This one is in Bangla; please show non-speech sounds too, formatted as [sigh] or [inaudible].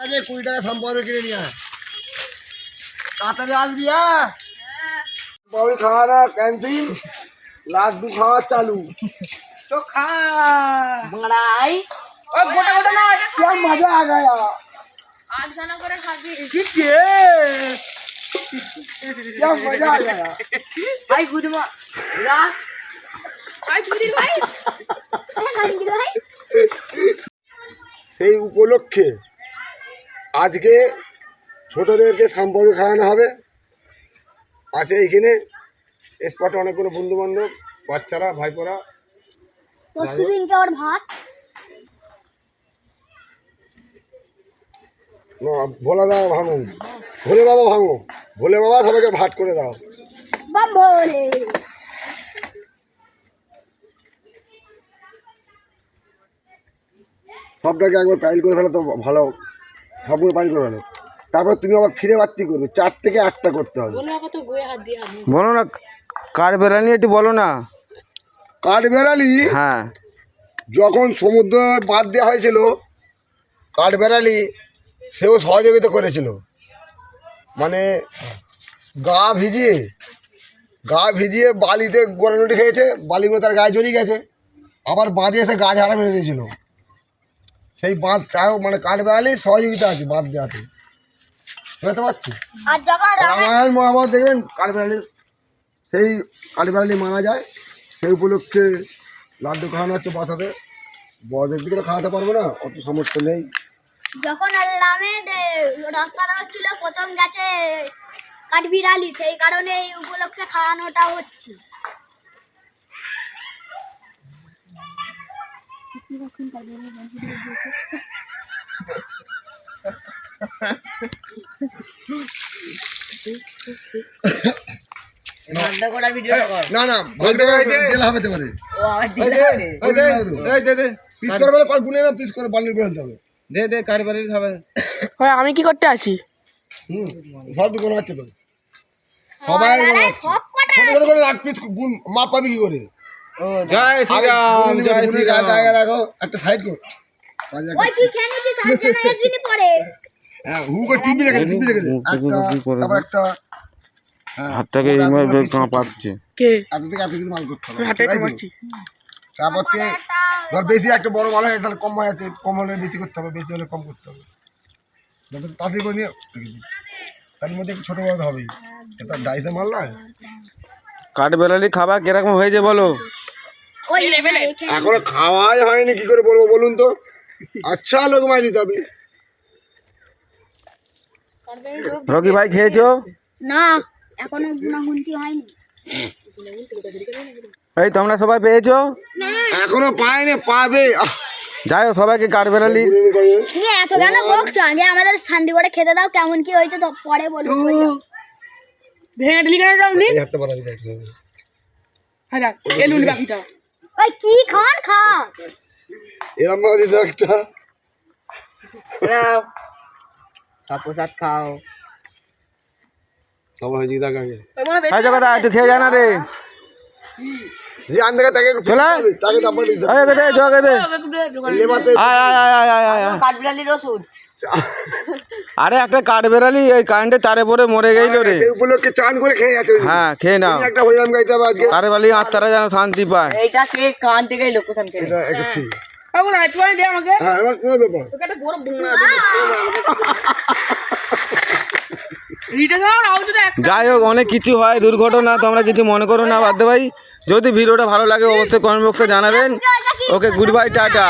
আগে কুড়ি টাকা সম্পর্ক কিনে নিয়ে আয় তাড়াতাড়ি আসবি হ্যাঁ বাউল খাওয়া না ক্যান্টিন লাড্ডু খাওয়া চালু তো খা মারাই ও গোটা গোটা না क्या मजा आ गया আটখানা করে খাবি क्या मजा आ गया ভাই গুড রাত ভাই চুরি ভাই সেই উপলক্ষে আজকে ছোটদেরকে সম্পর্ক খাওয়ানো হবে। আছে এইখানে। স্পটে অনেকগুলো বন্ধু বান্ধব বাচ্চারা ভাইপোরা। পরশু দিনকে ভাত। না, ভোলা দাও ভাঙো। ভোলে বাবা ভাঙো। ভোলে বাবা সবাইকে ভাট করে দাও। বাম ভোলে সবটাকে একবার পাইল করে ফেলো তো ভালো। সবগুলো পাইল করে তারপর তুমি আবার ফিরে বাড়তি করবে চার থেকে আটটা করতে হবে। বলো না কার বেড়ালি একটু বলো না। কাঠবেড়ালি হ্যাঁ। যখন সমুদ্র বাদ দেওয়া হয়েছিল কাঠ বেড়ালি সেও সহযোগিতা করেছিল। মানে গা ভিজিয়ে গা ভিজিয়ে বালিতে গোড়ানুটি খেয়েছে বালিগুলো তার গায়ে জড়িয়ে গেছে। আবার বাঁধে এসে গাছ হারা মেরে দিয়েছিল। সেই বাঁধ চাও মানে কাঠবেড়ালি সহযোগিতা আছে বাঁধ দেওয়াতে। বুঝতে পারছি? রামায়ণ মহাভারত দেখবেন কাঠবেড়ালি সেই কাঠবেড়ালি মারা যায়। সেই উপলক্ষে লাড্ডু খাওয়ানো হচ্ছে বাসাতে বড়দের দিকে তো খাওয়াতে পারব না অত সামর্থ্য নেই। যখন আল্লামের রাস্তাটা হচ্ছিল প্রথম গেছে কাঠবিড়ালি সেই কারণে এই উপলক্ষে খাওয়ানোটা হচ্ছে। ঠান্ডা করার না না বলতে পারে জেল হবে পারে ও আবার দিলাম পিস করে বলে গুনে না পিস করে বান্ডিল করে হবে। দে দে কার বাড়ি খাবে? হয় আমি কি করতে আছি? হুম সব দোকান আছে তো সবাই সব কটা রাখ পিস গুন মাপ পাবি কি করে? জয় শ্রীরাম জয় শ্রীরাম। জায়গা রাখো একটা সাইড কর। ওই তুই কেন দিস আজকে না একদিনই পরে? হ্যাঁ হু করে তারপর একটা হাতটাকে এইভাবে কাঁপাচ্ছে কে? এত থেকে এত মাল করতে হবে। তারপর ধর বেশি একটা বড় মাল হয় তাহলে কম হয় কম হলে বেশি করতে হবে বেশি হলে কম করতে হবে। করে নিয়ে তার মধ্যে একটু ছোটো বড় হবেই। এটা ডাইসে মাল না কাঠ বেড়ালি খাবার কীরকম হয়েছে বলো? ওই এখনও খাওয়াই হয়নি কি করে বলব বলুন তো? আচ্ছা লোক মারি তবে। রকি ভাই খেয়েছো? না এখনও গুণাগুনতি হয়নি। এই তোমরা সবাই পেয়েছ? এখনও পায়নি পাবে। যাই হোক সবাইকে কাঠ বেড়ালি। এত কেন বকছো? আগে আমাদের শান্তি করে খেতে দাও কেমন কি হয়েছে তো পরে বলব ভেঙে দিলি কেন যাওনি এই হাতটা বাড়াবি হ্যাঁ এলুন বাকিটা ওই কি খান খান? এরম ভাবে দিতে একটা। নাও প্রসাদ খাও। সবাই হয়েছে দেখ আগে? এই জগদা একটু খেয়ে যা না রে। যে আন থেকে তাকে চলে। তাকে ডাব্বা দিতে এই জগে দে জগে দে হবে। লেবাতে আয় আয় আয় আয় আয় আয়। আয়। কাঠবিড়ালির ওষুধ। [laughs] আরে একটা কাঠ বেড়ালি ওই কারেন্টে তারে পরে মরে গেইল রে। উপলক্ষে চান করে খেয়ে যাচ্ছে। হ্যাঁ খেয়ে নাও। একটা হরিনাম গাইতে হবে আজকে। কাঠ বেড়ালি আত্মারা যেন শান্তি পায়। এইটা খেয়ে কান থেকে লোকেশন খেলে? এটা একটা ঠিক বাবু না দে আমাকে। হ্যাঁ কোনো ব্যাপার তোকে একটা বড় দে যাই হোক অনেক কিছু হয় দুর্ঘটনা তোমরা কিছু মনে করো না বাধ্য ভাই। যদি ভিডিওটা ভালো লাগে অবশ্যই কমেন্ট বক্সে জানাবেন। Okay good bye tata.